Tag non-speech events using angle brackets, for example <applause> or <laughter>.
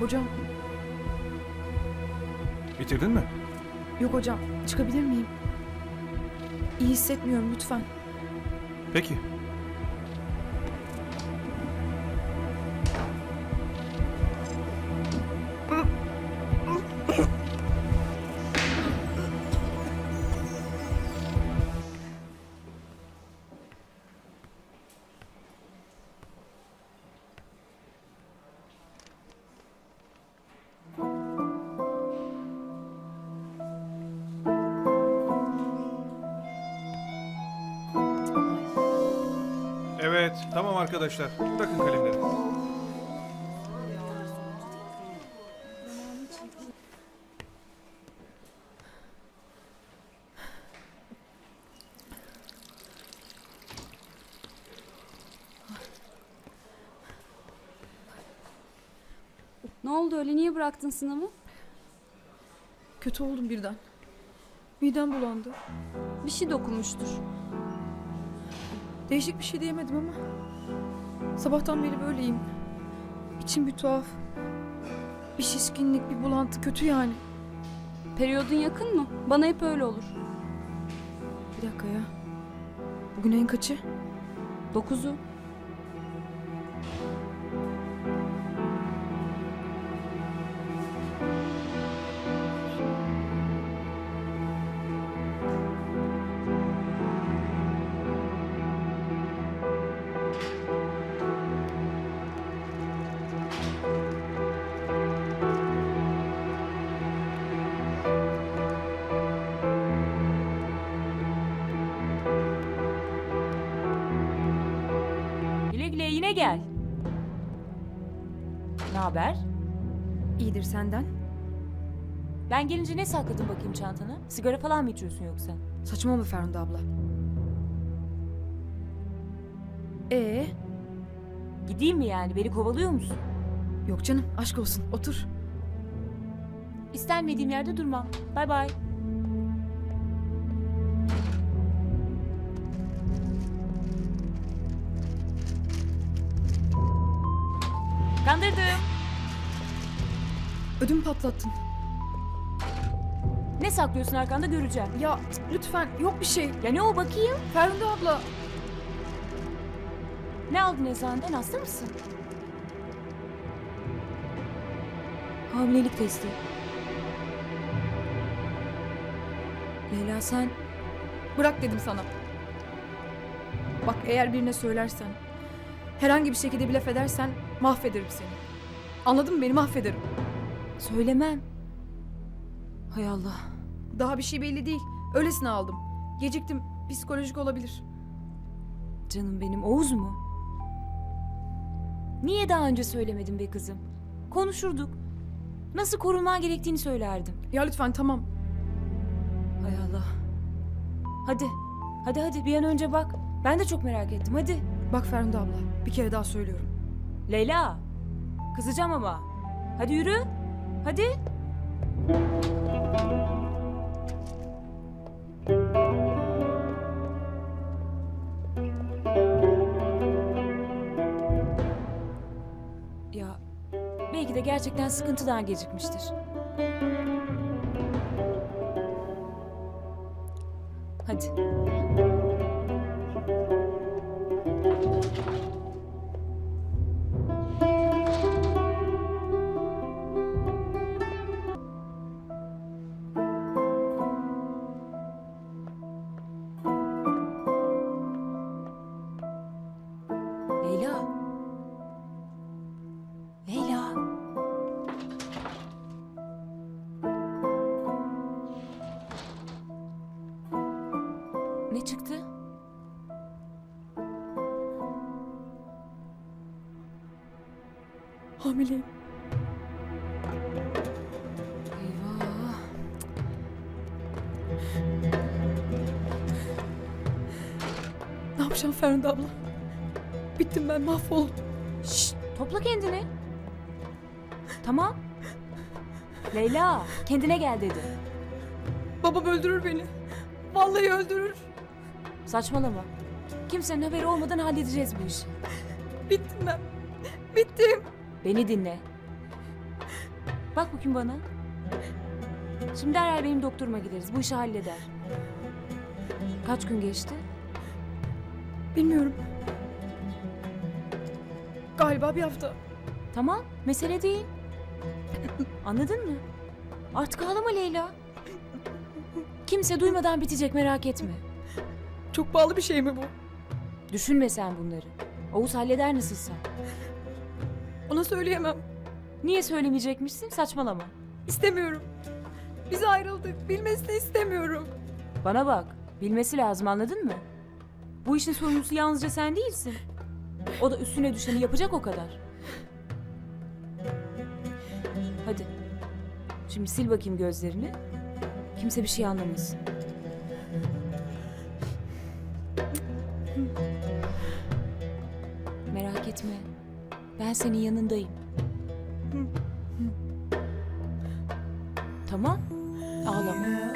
Hocam, Bitirdin mi? yok hocam. Çıkabilir miyim? İyi hissetmiyorum lütfen. Peki. Arkadaşlar. Bırakın kalemleri. Ne oldu öyle niye bıraktın sınavı? Kötü oldum birden. Midem bulandı. Bir şey dokunmuştur. Değişik bir şey diyemedim ama. Sabahtan beri böyleyim. İçim bir tuhaf. Bir şişkinlik, bir bulantı kötü yani. Periyodun yakın mı? Bana hep öyle olur. Bir dakika ya. Bugün en kaçı? Dokuzu. Yine gel. Ne haber? İyidir senden. Ben gelince ne sakladın bakayım çantana? Sigara falan mı içiyorsun yoksa? Saçmalama Ferhunde abla. Ee, Gideyim mi yani? Beni kovalıyor musun? yok canım aşk olsun otur. İstenmediğim yerde durmam. Bay bay. Kandırdım. Ödüm patlattın. Ne saklıyorsun arkanda göreceğim. Ya lütfen yok bir şey. Ya ne o bakayım? Ferhunde abla. Ne aldın eczaneden? Hasta mısın? Hamilelik testi. Leyla sen Bırak dedim sana. Bak eğer birine söylersen, herhangi bir şekilde bir laf edersen mahvederim seni. Anladın mı beni mahvederim. söylemem. Hay Allah. Daha bir şey belli değil. Öylesine aldım. Geciktim. Psikolojik olabilir. Canım benim Oğuz mu? Niye daha önce söylemedin be kızım? Konuşurduk. Nasıl korunman gerektiğini söylerdim. Ya lütfen tamam. Hay Allah. Hadi. Hadi hadi bir an önce bak. Ben de çok merak ettim hadi. Bak Ferhunde abla bir kere daha söylüyorum. Leyla. Kızacağım ama. Hadi yürü. Hadi. Ya belki de gerçekten sıkıntıdan gecikmiştir. Hadi. Ne çıktı? Hamileyim. Eyvah. Ne yapacağım Ferhunde abla? Bittim ben mahvoldum. Şşt, topla kendini. Tamam. Leyla, kendine gel dedi. Babam öldürür beni. Vallahi öldürür. Saçmalama. Kimsenin haberi olmadan halledeceğiz bu işi. <laughs> Bittim ben. Bittim. Beni dinle. Bak bakayım bana. Şimdi derhal benim doktoruma gideriz. Bu işi halleder. Kaç gün geçti? Bilmiyorum. Galiba bir hafta. Tamam, mesele değil. Anladın mı? Artık ağlama Leyla. Kimse duymadan bitecek merak etme. Çok pahalı bir şey mi bu? Düşünme sen bunları. Oğuz halleder nasılsa. Ona söyleyemem. Niye söylemeyecekmişsin? Saçmalama. İstemiyorum. Biz ayrıldık. Bilmesini istemiyorum. Bana bak. Bilmesi lazım anladın mı? Bu işin sorumlusu yalnızca sen değilsin. O da üstüne düşeni yapacak o kadar. Hadi. Şimdi sil bakayım gözlerini. Kimse bir şey anlamasın. Merak etme. Ben senin yanındayım. Tamam. Ağlama.